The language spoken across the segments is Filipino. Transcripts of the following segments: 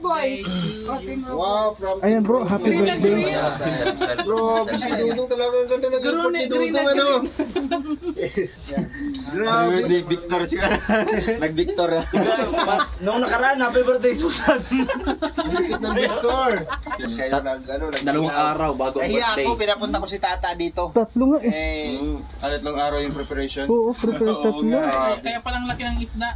boys. Wow, from Ayan bro, happy Green na birthday. green. Bro, si Dudong talaga ang ganda ng Green na ni green Dudong na ano. Happy Grabe. birthday, Victor si Nag-Victor. Nung nakaraan, happy birthday, Susan. Dikit ng Victor. Siya yung nag, ano, nag Dalawang araw bago ang Nahiya birthday. ako, pinapunta ko si Tata dito. Tatlo nga eh. Eh, Ano tatlong araw yung preparation? Oo, prepare tatlo. Kaya, kaya palang laki ng isda.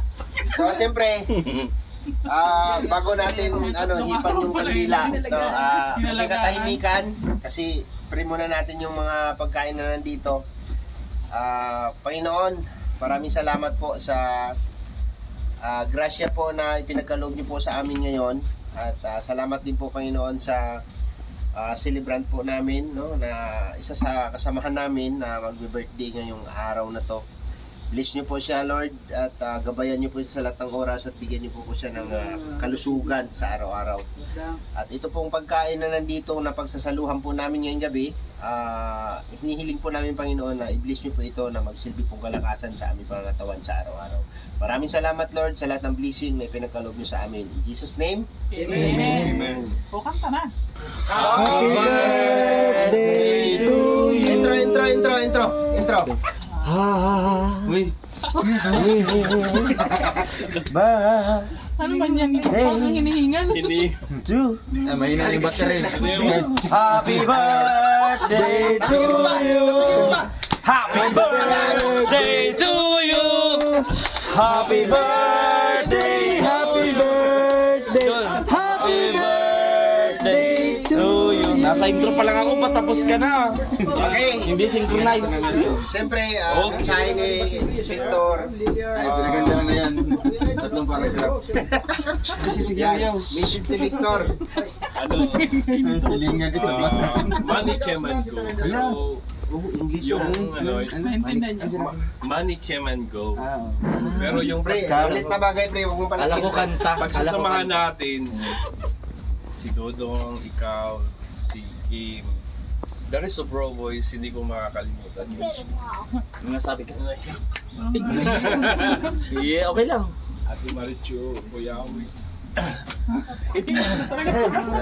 so siyempre, ah bago natin ano hipan yung kandila, so ah hindi katahimikan kasi pre muna natin yung mga pagkain na nandito. Ah, Panginoon, maraming salamat po sa ah, grasya po na ipinagkaloob niyo po sa amin ngayon at ah, salamat din po Panginoon sa ah, celebrant po namin no na isa sa kasamahan namin na magbe-birthday ngayong araw na to. Bless niyo po siya Lord at ah, gabayan niyo po siya sa lahat ng oras at bigyan niyo po, po siya ng ah, kalusugan sa araw-araw. At ito pong pagkain na nandito na pagsasaluhan po namin ngayong gabi, ah, hinihiling po namin Panginoon na i-bless niyo po ito na magsilbi pong kalakasan sa aming pangangatawan sa araw-araw. Maraming salamat Lord sa lahat ng blessing na ipinagkaloob niyo sa amin. In Jesus name, Amen. Amen. O, kanta na. Happy birthday to you. Intro, intro, intro, intro, intro. Ha. Uy. Ba. Ano man yan? Parang hinihingal. To. Ah, mahina yung battery. Happy birthday to you. Happy birthday to you. Happy birthday, Nasa intro pa lang ako, patapos ka na. Okay. Hindi synchronize. Siyempre, uh, mensahe ni Victor, Ay, pinagandaan na yan. Tatlong paragraph. yan, mission to Victor. ano, Ang silingan din sa bata. money came and go. So, Oh, English yung ano, money came and go. Pero yung Pre, ulit na bagay, pre, huwag mong palakin. Alam ko kanta. Ko pagsasamahan natin, si Dodong, ikaw, si Kim, the rest of Bro Boys, hindi ko makakalimutan yun. Nasabi ka. Yeah, okay lang. Ate Marichu, Kuya Awi. Kaya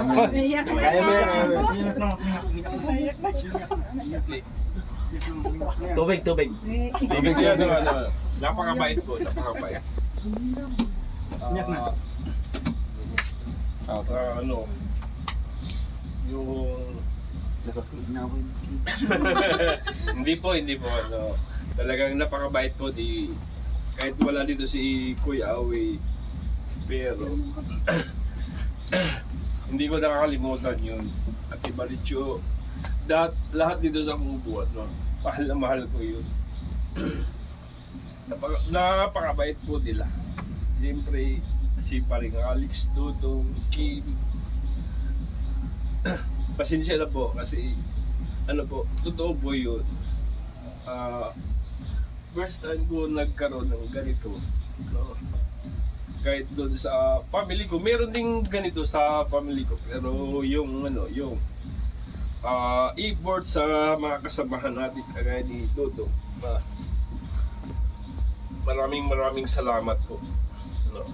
mo yan, kaya mo yan. Tubig, tubig. Kasi ano, ano, napakabait po, napakabait. Ah, ah, ano, yung hindi po, hindi po ano. Talagang napakabait po di kahit wala dito si Kuya Awi pero hindi ko nakakalimutan yun. At Ibaricho, lahat, lahat dito sa kubo, no, mahal na mahal ko yun. Napaka, napakabait po nila. Siyempre, si paring Alex, Dudong, Kim. Pasensya na po kasi ano po, totoo po yun. Ah, first time ko nagkaroon ng ganito. No? Kahit doon sa family ko, meron ding ganito sa family ko. Pero yung ano, yung ah effort sa mga kasamahan natin kagaya ni Dodo. Ma maraming maraming salamat po. No.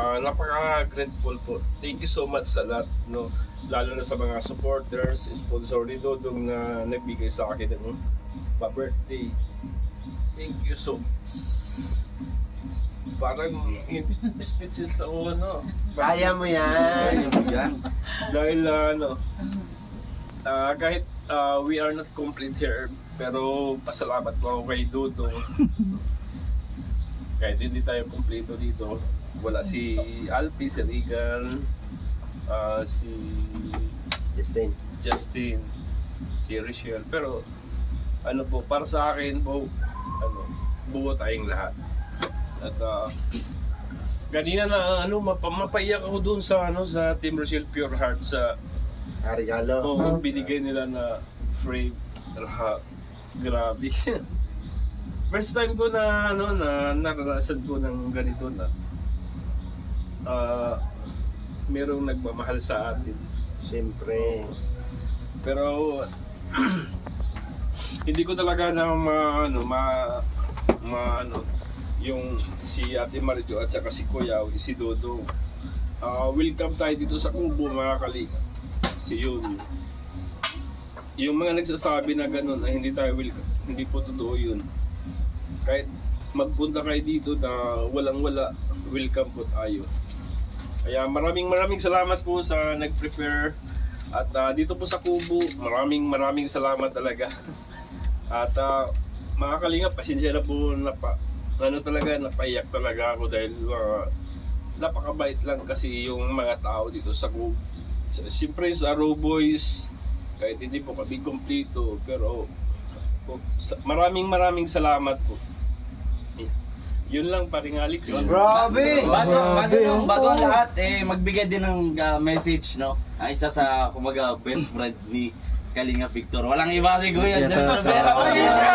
Ah, napaka-grateful po. Thank you so much sa lahat, no. Lalo na sa mga supporters, sponsor ni Dodong na nagbigay sa akin ng pa-birthday. Thank you so much. Parang speechless ako, ano. Kaya mo yan. Yan. Dahil ah, ano, ah, kahit ah, we are not complete here, pero pasalamat po ako kay Dudong. kahit hindi tayo kompleto dito, wala si Alpi, si Regan, ah, si Justin. Justin, si Richelle. Pero ano po, para sa akin po, ano, buo tayong lahat. At ah, kanina na ano, mapaiyak ako doon sa ano sa Team Rochelle Pure Heart sa Arigalo. Oo, binigay nila na frame. Ha, grabe. First time ko na ano na naranasan ko ng ganito na ah merong nagmamahal sa atin. Siyempre. Pero hindi ko talaga na ma ano ma, ma ano yung si Ate Marijo at saka si Kuya si Dodo ah, welcome tayo dito sa Kubo mga kali. Si yun. Yung mga nagsasabi na ganun ay hindi tayo welcome. Hindi po totoo yun. Kahit magpunta kayo dito na walang wala, welcome po tayo. Kaya maraming maraming salamat po sa nag-prepare at ah, dito po sa Kubo, maraming maraming salamat talaga. At uh, mga kalingap, pasensya na po na pa, ano talaga, napaiyak talaga ako dahil ah, napakabait lang kasi yung mga tao dito sa Kubo. Siyempre sa Raw Boys, kahit hindi po kami kompleto, pero po, maraming maraming salamat po. Yun lang paring Alex. Grabe! Bago, bago, yung, bago ang lahat, eh, magbigay din ng ah, message, no? Ang isa sa, kumaga, best friend ni Kalinga Victor. Walang iba si Kuya John Rivera. Walang iba!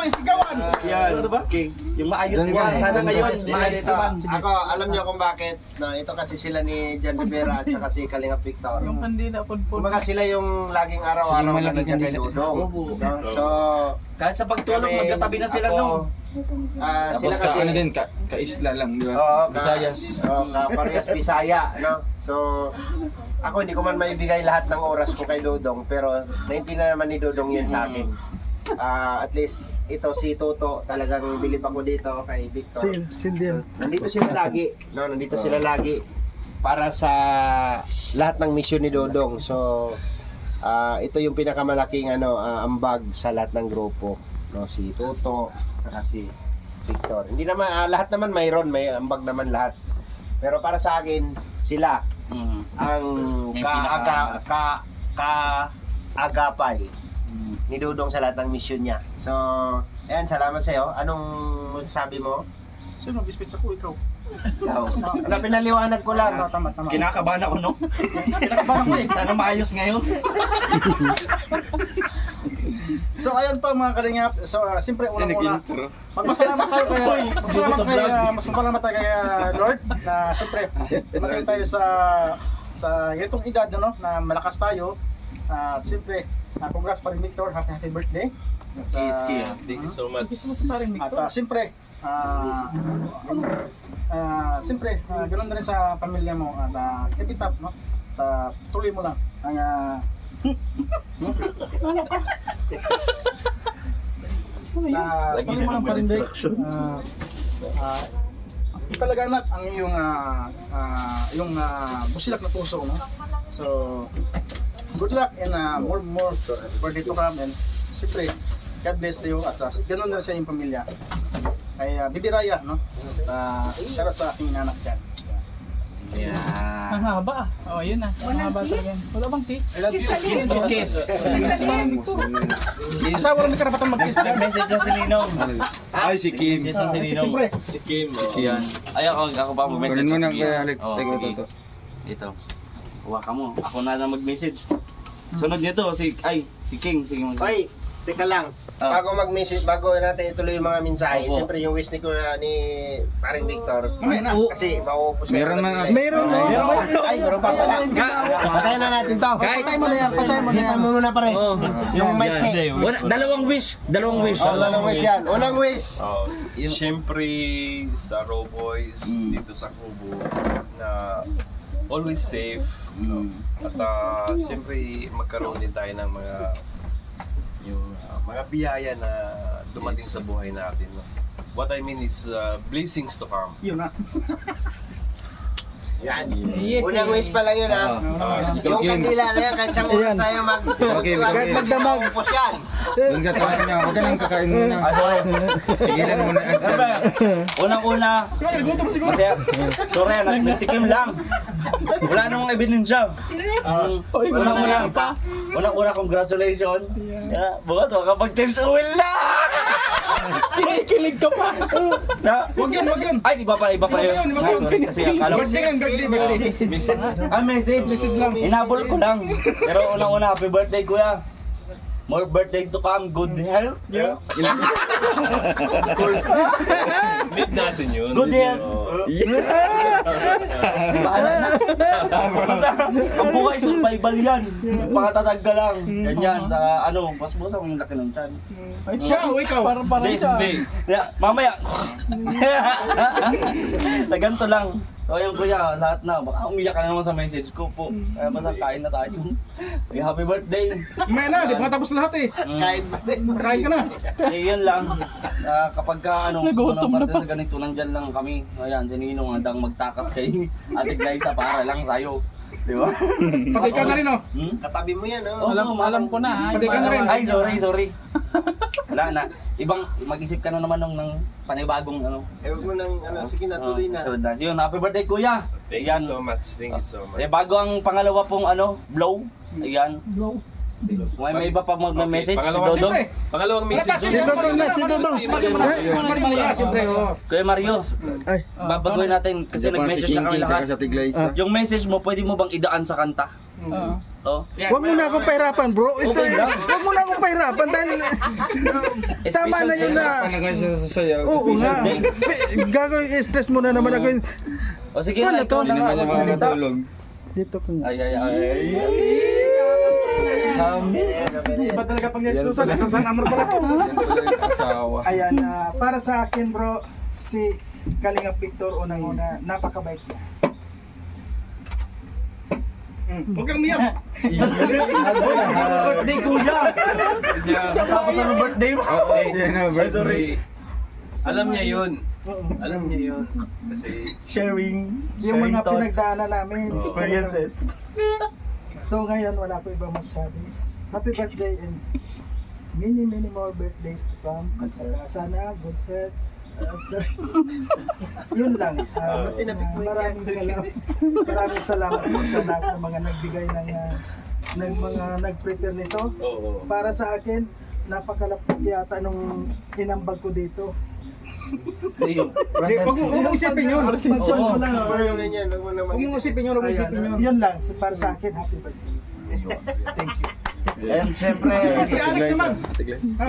Palakpakan! Palakpakan! Yan. Ano ba? King. Yung maayos mo. Sana ngayon, maayos ito, naman. ako, alam niyo kung bakit. No, ito kasi sila ni Jan Rivera at saka si Kalinga Victor. Yung kandila, pulpul. Kumbaga sila yung laging araw-araw na nandiyan kay Dudong. No? So, Kahit sa pagtulog, magkatabi na sila nung. ah, sila Tapos ka kasi, ano din, ka, ka-isla lang, di ba? Oo, ka- Visayas. Oo, ka parehas Bisaya, no? So, ako hindi ko man maibigay lahat ng oras ko kay Dodong, pero naintindihan naman ni Dodong yun sa akin. Ah, at least ito si Toto, talagang bilib ako dito kay Victor. Nandito sila lagi, no? Nandito sila lagi para sa lahat ng mission ni Dodong. So, ah, ito yung pinakamalaking ano, ah, ambag sa lahat ng grupo, no? Si Toto, saka si Victor. Hindi naman ah, lahat naman mayroon, may ambag naman lahat. Pero para sa akin, sila Mm. ang kaaga pinaka- ka ka agapay. Ni Dudong sa lahat ng mission niya. So, ayan, salamat sa iyo. Anong sabi mo? Sino bispit sa ko ikaw? Ikaw. Ano, pinaliwanag ko lang. Tama, tama. Kinakabahan ako, no? Kinakabahan ako eh. Sana maayos ngayon. So ayun pa mga kalingap. So uh, siyempre unang-una, nag-intro. magpasalamat tayo kay magpasalamat kay uh, mas magpasalamat tayo kay uh, Lord na siyempre magaling tayo sa sa ganitong edad no na malakas tayo. At siyempre, uh, congrats pa rin Victor, happy happy birthday. At, uh, kiss. Thank you so much. Parang At uh, siyempre, ah ah, siyempre, ah, ganun na rin sa pamilya mo at uh, keep it up, no? At, ah, tuloy mo lang ang ah, na Lagi tuloy mo na lang naman pa rin din. instruction. Ah, ah, ipalaganap ang iyong ah, ah, iyong ah, busilak na puso, no? So, good luck and uh, more more birthday to come and siyempre, God bless you at uh, ganun na rin sa iyong pamilya. Kay uh, Bibi Raya, no? At uh, shoutout sa aking anak dyan. Ang Yeah. haba ah. Oh, yun ah. Ang haba talaga. Wala bang kiss? I love you. Kiss mo, kiss. Asawa rin may karapatan mag-kiss dyan. Message na si Ninong. Ay, si Kim. Message na si Ninong. Siyempre, Si Kim. oh. Yan. Ay, ako, ako pa mag-message. Kunin mo na kay Alex. Sige. ito, ito. Ito. Huwag ka mo. Ako na na mag-message. Sunod nito, si, ay, si King. Sige, mag Hoy, teka lang. Ah. Bago mag-message, bago natin ituloy yung mga mensahe, Opo. siyempre yung wish ni, Kuya- ni paring Victor, mamaya na. kasi mauupos kayo. Meron na- Meron na. Ay, meron pa pala. Patayin na natin to. Patay mo na yan, patay mo na yan. Hipan mo muna pare. Oh. Yung mic check. Wala- dalawang wish. Dalawang wish. Oh, dalawang wish yan. Unang wish. Oh, Yung- Siyempre sa Raw Boys Mm. dito sa Kubo na always safe. No? Mm. At ah, siyempre magkaroon din tayo ng mga yung ah, mga biyaya na dumating Yes. sa buhay natin. No? What I mean is ah, blessings to come. Yun na. Yan. Yeah. Unang wish pala yun. Ah, Yung kandila na yan, kahit siyang oras tayo mag... Okay, okay. Magdamag. Mauupos yan. Doon ka tayo niya. Huwag ka nang kakain muna. Ah. Tigilan mo na ang Ano ba? Unang-una, masaya. Sorry, nag- nagtikim lang. Wala namang ebidensya. Wala Unang-una, unang-una, congratulations. Yeah, bukas, makapag-change oil na! Kinikilig ka pa. Na, Wag yan, wag yan. ay, iba pa, iba pa yun. Yun, wag Sorry, kasi akala ko, Birthday yan, birthday, birthday. ah, message. lang. Inabol ko lang. Pero unang-una, happy birthday, kuya. More birthdays to come. Good health. Yeah. of course, need natin yun. Good health. Yeah! Bahala na. Basta, ang buhay survival yan. Pangatatag ka lang. Ganyan, sa ano, mas bukas ang laki ng tiyan. Ay, siya, o ikaw. Parang parang Hindi, siya. hindi. Yeah, mamaya. na ganito lang. So ayun kuya, lahat na. Baka umiyak ka na naman sa message ko po. Kaya basta kain na tayo. Ay, happy birthday. May na, di ba tapos lahat eh. Kain ba din? Kain ka na. Eh, yun lang. Ah, kapag ka, ano, Nagutom na unang parte pa. na ganito, nandyan lang kami. Ayan, si Ninong handang magtakas kay Ate Glyza para lang sa'yo. Di ba? Patay ka na rin oh. Hmm? Katabi mo yan, oh. Alam, alam ko na. ha, Pwede yung ka na rin. Ay, sorry, sorry. Wala na. Ibang, mag-isip ka na naman ng, ng panibagong ano. Eh, huwag mo nang, ano, sige na, tuloy na. So, that's yun. Happy birthday, kuya. Thank Ayan. you so much. Thank you so much. Eh, bago ang pangalawa pong ano, blow. Ayan. Blow. May, may iba pa mag-message. Okay, si pangalawa, Dodong. Siyempre. Pangalawang message. Si Dodong na, si Dodong. Kuya Mario, Ay. babaguhin natin kasi nag-message na kami lahat. Tiglaysa. Yung message mo, pwede mo bang idaan sa kanta? Oo. Oh. Huwag mo na akong pahirapan, bro. Ito Okay lang. Huwag mo na akong pahirapan dahil tama na yun na. Oo nga. Gagawin stress mo na naman ako. O sige Ano na, ikaw to? na nga. magsalita. Dito ko nga. Ay, ay, ay. Hamis. Iba talaga pag Susan. Susan Amor pala to. Asawa. Ayan, ah, para sa akin bro, si Kalinga Victor unang-una, napakabait niya. Mm. Huwag kang miyak. Birthday kuya. Siya- Tapos ano birthday mo? Oo, siya na Ay, sorry. Alam niya yun. Oo. Alam niya yun. Kasi Sharing. Yung mga sharing thoughts, pinagdaanan namin. Experiences. So ngayon, wala ko ibang masasabi. Happy birthday and many, many more birthdays to come. At saka sana, good health. At, yun lang. Uh, maraming salamat. maraming salamat po sa lahat ng mga nagbigay ng, uh, ng mga nag-prepare nito. Para sa akin, napakalapit yata nung inambag ko dito. Yung Huwag mo isipin yun. Pag-chat mo lang. Huwag mo na yan, huwag mo na Huwag mo isipin yun, huwag mo isipin yun. Yun lang, sa- para sa akin, happy birthday. Thank you. And syempre, Si Alex naman.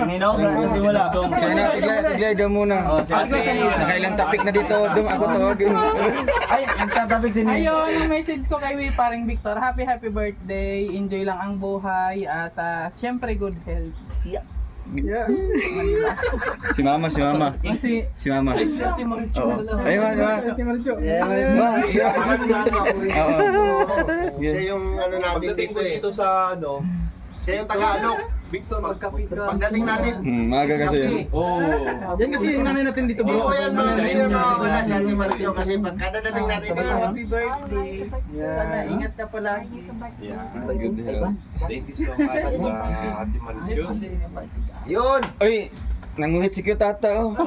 Ninong, hindi wala. Kaya na, tiglay, tiglay daw muna. Oh, si Kasi nakailang topic na dito, dum ako tawagin. Ay, nagtatabig si Ninong. Ayun, yung message ko kay paring Victor. Happy, happy birthday. Enjoy lang ang buhay. At ah, syempre, good health. Yeah. Si mama, si mama. Si mama. Ay, si Ate na lang. Ay, ma, ma. Ate Maricho. Ma. Oo. Siya yung ano natin dito eh. dito sa ano, Siya yung Tagalog. Victor, magkapit ka. Pagdating natin, Hmm, maaga kasi yan. Oo. Yan kasi yung nanay natin dito bro. ko yan mga inyo, yan mga wala si Ate Maricho kasi pag kada dating natin dito, happy birthday. Sana ingat ka palagi. Yeah. Good health. Thank you so much sa Ate Marichu. yun! Uy, nanguhit si Tata oh.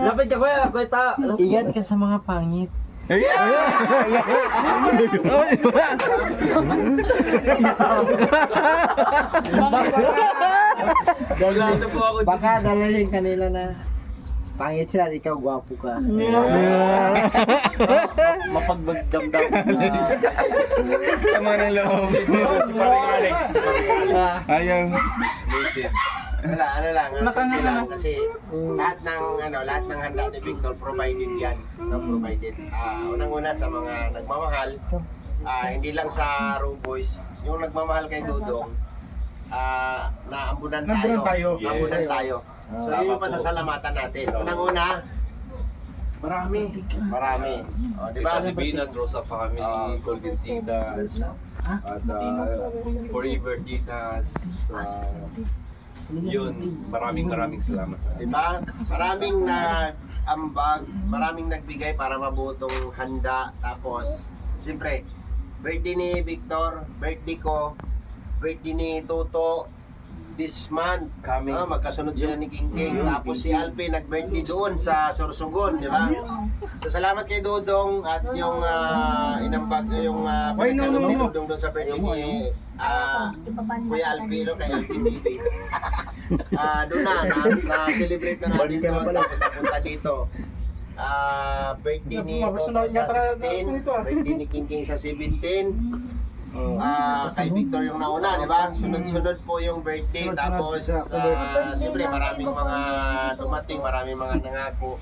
Lapit ka kuya, kuya ta. Ingat ka sa mga pangit. Dito po ako Baka dalahin kanila na pangit sila, ikaw gwapo ka. Mapagbagdamdam. Sama ng loob. Si Paring Alex. Ayaw. Message. Wala, ano lang, ano, Nakanganga simple lang na. kasi lahat ng ano, lahat ng handa ni Victor provided yan. No, provided. Ah, unang-una sa mga nagmamahal, ah, hindi lang sa Row Boys, yung nagmamahal kay Dudong, ah, naambunan tayo. Naambunan tayo. Naambunan Yes. tayo. So, Tama yun yung po. pasasalamatan natin. Unang-una, Marami. marami. O, di Di ba? ba? Divina, Rosa Family, Ah. Golden Titas, at uh, Forever Titas. Uh, yun, maraming maraming salamat sa Di ba? Maraming nag-ambag, maraming nagbigay para mabutong handa. Tapos, siyempre, birthday ni Victor, birthday ko, birthday ni Toto, this month. Coming. Ah, magkasunod sila ni King King. Tapos si Alpe nag-birthday doon sa Sorsogon, di ba? So salamat kay Dodong at yung uh, inambag yung uh, Why no, no, ni no? Dodong doon sa birthday ni ah, Kuya Alpe no, kay Alpe TV. Ah, doon na, na, na-celebrate na natin doon tapos napunta dito. Ah, birthday ni Toto sa 16, birthday ni King King sa 17. Ah, kay Victor yung nauna, di ba? Sunod-sunod po yung birthday. Tapos, ah, siyempre, maraming mga dumating, maraming mga nangako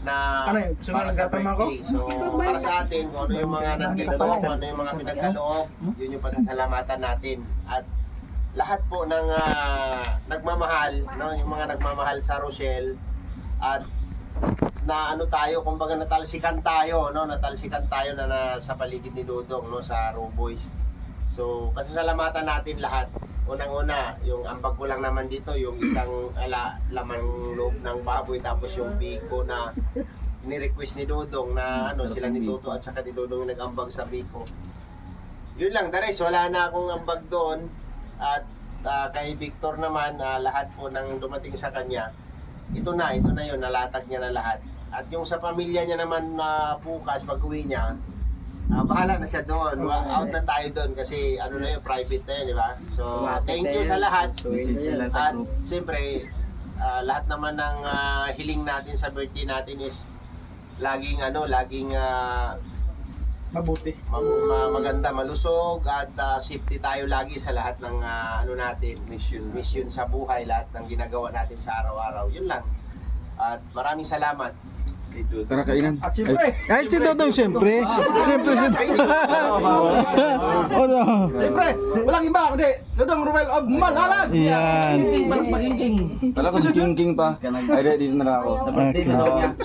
na Ano yun? Sunod para ang sa gatama ko? birthday. So, para sa atin, kung ano yung mga nandito, kung ano yung mga pinagkaloob, yun yung pasasalamatan natin. At lahat po ng ah, nagmamahal, no, yung mga nagmamahal sa Rochelle at na ano tayo, kumbaga natalsikan tayo, no, natalsikan tayo na nasa paligid ni Dodong, no, sa Raw Boys. So, pasasalamatan natin lahat. Unang-una, yung ambag ko lang naman dito, yung isang ala, lamang loob ng baboy, tapos yung biko na ni-request ni Dodong na ano, sila ni Toto at saka ni Dodong yung nag-ambag sa biko. Yun lang, the wala na akong ambag doon. At ah, kay Victor naman, ah, lahat po ng dumating sa kanya, ito na, ito na yun, nalatag niya na lahat. At yung sa pamilya niya naman na bukas, pag uwi niya, ah, bahala na siya doon. Wa- Out na tayo doon kasi ano na yun, private na yun, di ba? So, thank you sa lahat. At siyempre, ah, lahat naman ng ah, hiling natin sa birthday natin is laging ano, laging ah, Mabuti. ma- ma- maganda, malusog at ah, safety tayo lagi sa lahat ng ah, ano natin, mission, mission sa buhay, lahat ng ginagawa natin sa araw-araw. Yun lang. At maraming salamat. Tara kainan. At siyempre, Kahit si Dodong siyempre. Siyempre si Ano? siyempre, walang iba kundi Dodong Ruel of Malalag. Yan. Kala ko si King King pa. Ay, di, dito na lang ako. Okay.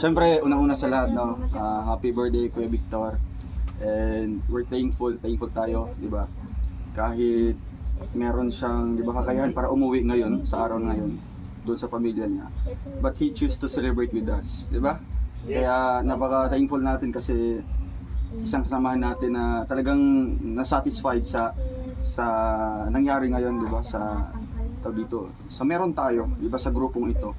Siyempre, unang-una sa lahat, no? ah, happy birthday, Kuya Victor. And we're thankful, thankful tayo, di ba? Kahit meron siyang, di ba, kakayahan para umuwi ngayon, sa araw ngayon, doon sa pamilya niya. But he choose to celebrate with us, di ba? Kaya napaka-thankful natin kasi isang kasamahan natin na talagang na-satisfied sa sa nangyari ngayon, di ba? Sa dito, sa meron tayo, di ba, sa grupong ito.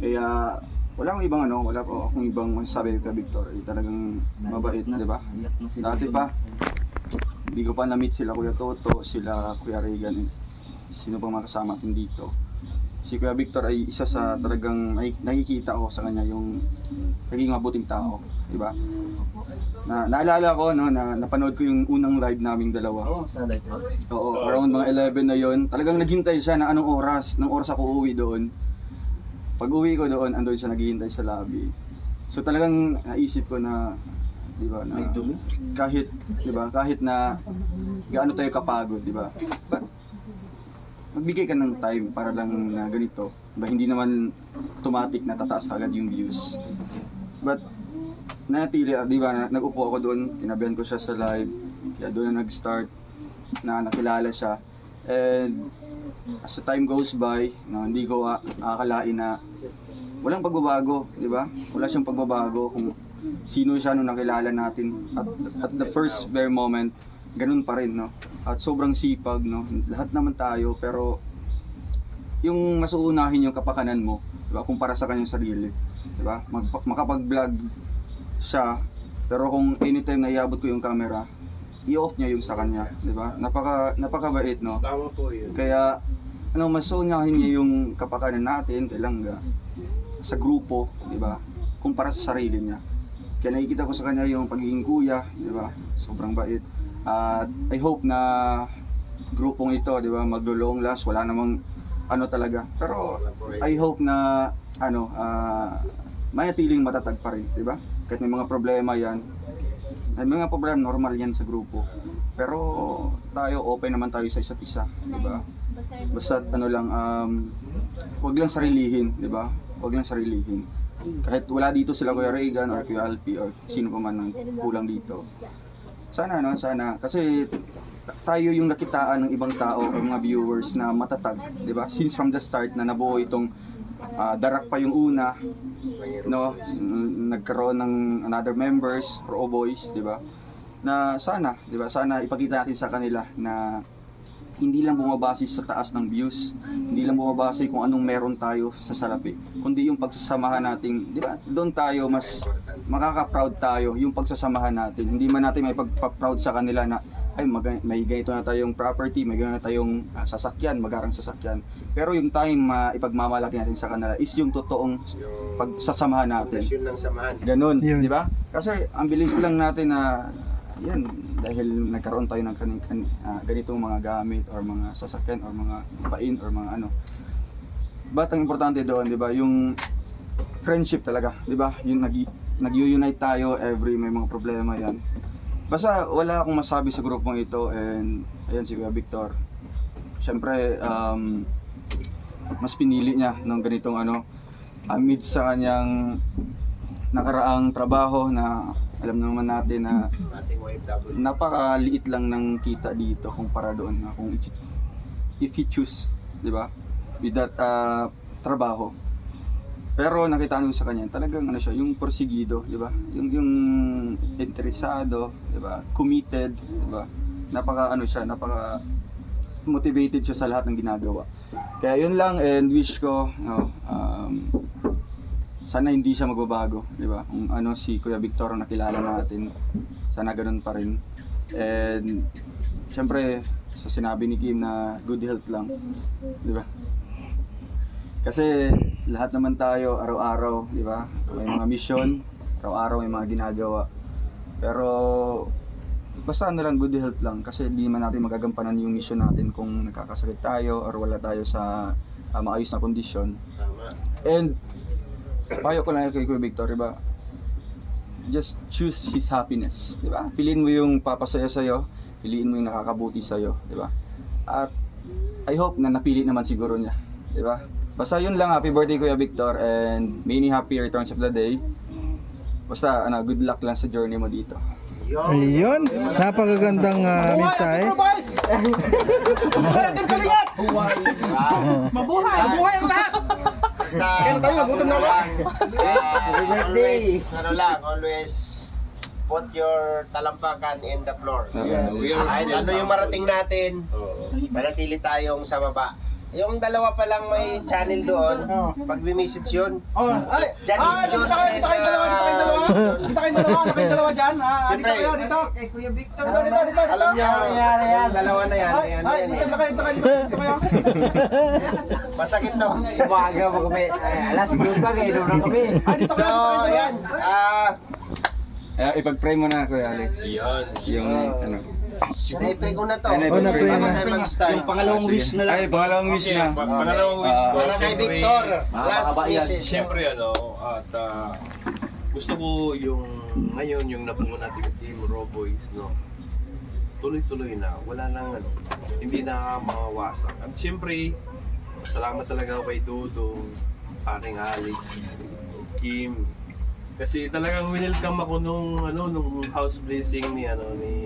Kaya wala akong ibang ano, wala po akong ibang masasabi kay Victor. Eh, talagang mabait, di ba? Dati pa, hindi ko pa na-meet sila Kuya Toto, sila Kuya Regan, eh. sino pang mga kasama natin dito. Si Kuya Victor ay isa sa talagang nai- nakikita ko sa kanya yung naging mabuting tao, di ba? Na naalala ko no na napanood ko yung unang live naming dalawa. Oo, sa lighthouse. Oo, around mga 11 na yon. Talagang naghintay siya na anong oras, ng oras ako uuwi doon. Pag uwi ko doon, andun siya naghihintay sa lobby. So talagang naisip ko na, di ba, na kahit, di ba, kahit na gaano tayo kapagod, di ba? But, magbigay ka ng time para lang na ganito. Ba, hindi naman automatic na tataas agad yung views. But, natili, di ba, na- nag-upo ako doon, tinabihan ko siya sa live, kaya doon na nag-start, na nakilala siya. And, as the time goes by, no, hindi ko akalain na walang pagbabago, di ba? Wala siyang pagbabago kung sino siya nung nakilala natin at, at the first very moment ganun pa rin no at sobrang sipag no lahat naman tayo pero yung mas uunahin yung kapakanan mo di ba kumpara sa kanyang sarili di ba Mag, makapag-vlog siya pero kung anytime na iabot ko yung camera i-off niya yung sa kanya di ba napaka napakabait no Tama po yun. kaya ano mas unahin niya yung kapakanan natin kay Langga sa grupo, di ba? Kumpara sa sarili niya. Kaya nakikita ko sa kanya yung pagiging kuya, di ba? Sobrang bait. At I hope na grupong ito, di ba, maglo-long last, wala namang ano talaga. Pero I hope na ano, ah manatiling matatag pa rin, di ba? Kahit may mga problema yan. May mga problema normal yan sa grupo. Pero tayo open naman tayo sa isa't isa, di ba? Basta ano lang um wag lang sarilihin, di ba? Wag lang sarilihin. Kahit wala dito sila Kuya Reagan or Kuya or sino pa man ang kulang dito. Sana no, sana kasi ta- tayo yung nakitaan ng ibang tao o mga viewers na matatag, di ba? Since from the start na nabuo itong ah, darak pa yung una, no, nagkaroon ng another members, Pro Boys, di ba? Na sana, di ba? Sana ipakita natin sa kanila na hindi lang bumabase sa taas ng views, hindi lang bumabase kung anong meron tayo sa salapi, kundi yung pagsasamahan natin, di ba? Doon tayo mas makaka-proud tayo yung pagsasamahan natin. Hindi man natin may pagpa-proud sa kanila na ay mag- may ganito na tayong property, may ganito na tayong ah, sasakyan, magarang sasakyan. Pero yung time ma ipagmamalaki natin sa kanila is yung totoong pagsasamahan natin. Foundation ng samahan. Ganun, Yun. di ba? Kasi ang bilis lang natin na yan, dahil nagkaroon tayo ng kan, kan, ah, ganitong mga gamit or mga sasakyan or mga pain or mga ano. But ang importante doon, 'di ba, yung friendship talaga, 'di ba? Yung nag nag-unite tayo every may mga problema 'yan. Basta wala akong masabi sa grupong ito and ayan si Kuya Victor. Siyempre um, mas pinili niya ng ganitong ano amid sa kanyang nakaraang trabaho na alam naman natin na napakaliit lang ng kita dito kumpara doon na kung if you choose, 'di ba? With that ah, trabaho. Pero nakita ko sa kanya, talagang ano siya, yung porsigido, 'di ba? Yung yung interesado, 'di ba? Committed, 'di ba? Napaka ano siya, napaka motivated siya sa lahat ng ginagawa. Kaya yun lang and wish ko no, um, sana hindi siya magbabago, di ba? Kung ano si Kuya Victor ang nakilala natin, sana ganun pa rin. And syempre sa sinabi ni Kim na good health lang, di ba? Kasi lahat naman tayo araw-araw, di ba? May mga mission, araw-araw may mga ginagawa. Pero basta ano lang good health lang kasi hindi man natin magagampanan yung mission natin kung nagkakasakit tayo or wala tayo sa ah, maayos na kondisyon. And payo ko lang kay Kuya Victor, diba? Just choose his happiness, di ba? Piliin mo yung papasaya sa'yo, piliin mo yung nakakabuti sa'yo, di ba? At I hope na napili naman siguro niya, di ba? Basta yun lang, happy birthday Kuya Victor and many happy returns of the day. Basta ano, good luck lang sa journey mo dito. Ayun, napakagandang uh, mensahe. Mabuhay! Mabuhay ang lahat! Basta, Kaya tayo, nagutom na ako. always, ano lang, always put your talampakan in the floor. Yes. Kahit ano yung marating natin, Oo. manatili tayong sa baba. Yung dalawa pa lang may channel doon, pag message yun, Oh, ay, Diyan, ah, dito, dito kayo, dito kayong dalawa, dito kayong dalawa. Dito kayong dalawa, dito kayong dalawa dyan. Ah, dito Siyempre. kayo, dito. Eh, Kuya Victor. Dito, dito, dito, alam Ayan, ayan. yung dalawa na yan, Ay, ayan, ay, yan, dito eh. na kayo, dito kayo, dito kayo. Masakit to. Umaga pa kami. Ay, alas, siguro pa kayo doon na kami. Ay, dito So, kayo, dito kayo. ayan, ah, Eh, ipag-pray mo na Kuya Alex. Yan. Yung ano. Na-pray ko na to. Oh, na-pray Bago na. tayo mag-start. Yung pangalawang wish na lang. Ay, pangalawang wish na. pa- pangalawang wish ko. Para kay Victor, last Makakabayan. message. Siyempre ano, at ah, gusto ko yung ngayon yung nabuo natin team Raw Boys, no. Tuloy-tuloy na, wala nang ano, hindi na mawawasak. At siyempre, salamat talaga kay Dodo, paring Alex, Kim. Kasi talagang winelcome ako nung ano nung house blessing ni ano ni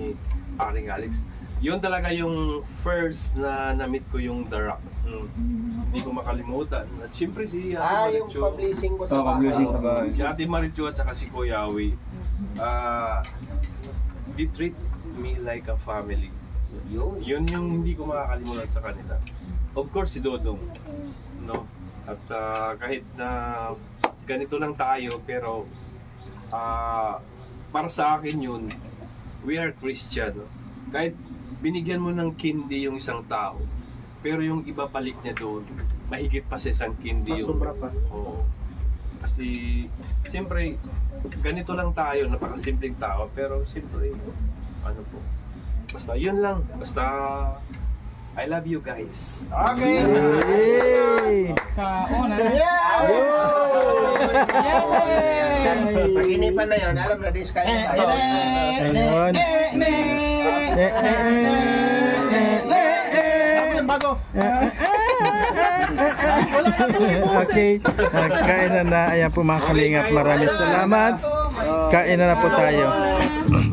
paring Alex. Yun talaga yung first na na-meet ko yung The Rock. Mm. Hindi ko makalimutan. At siyempre si Ah, Ate yung Maricho. publishing ko sa Oh, publishing sa bahay. Si Ate Maricho at saka si Kuya Awi. Ah, they treat me like a family. Yun. Yun yung hindi ko makakalimutan sa kanila. Of course, si Dodong. No? At ah, kahit na ganito lang tayo, pero ah, para sa akin yun, we are Christian. No? Kahit binigyan mo ng kindi yung isang tao, pero yung iba balik niya doon, mahigit pa sa isang kindi yun. Sobra pa. Oo. Kasi, siyempre, ganito lang tayo, napakasimpleng tao, pero siyempre, ano po, basta yun lang, basta, I love you guys. Okay. Yay! Kauna. Yay! Pag-inipan na yun, alam na discount na tayo. Ayun. Eh, eh, eh, eh, Bago. Okay, nagkain na na. Ayan po mga kalingap. Maraming salamat. Kain na na po tayo.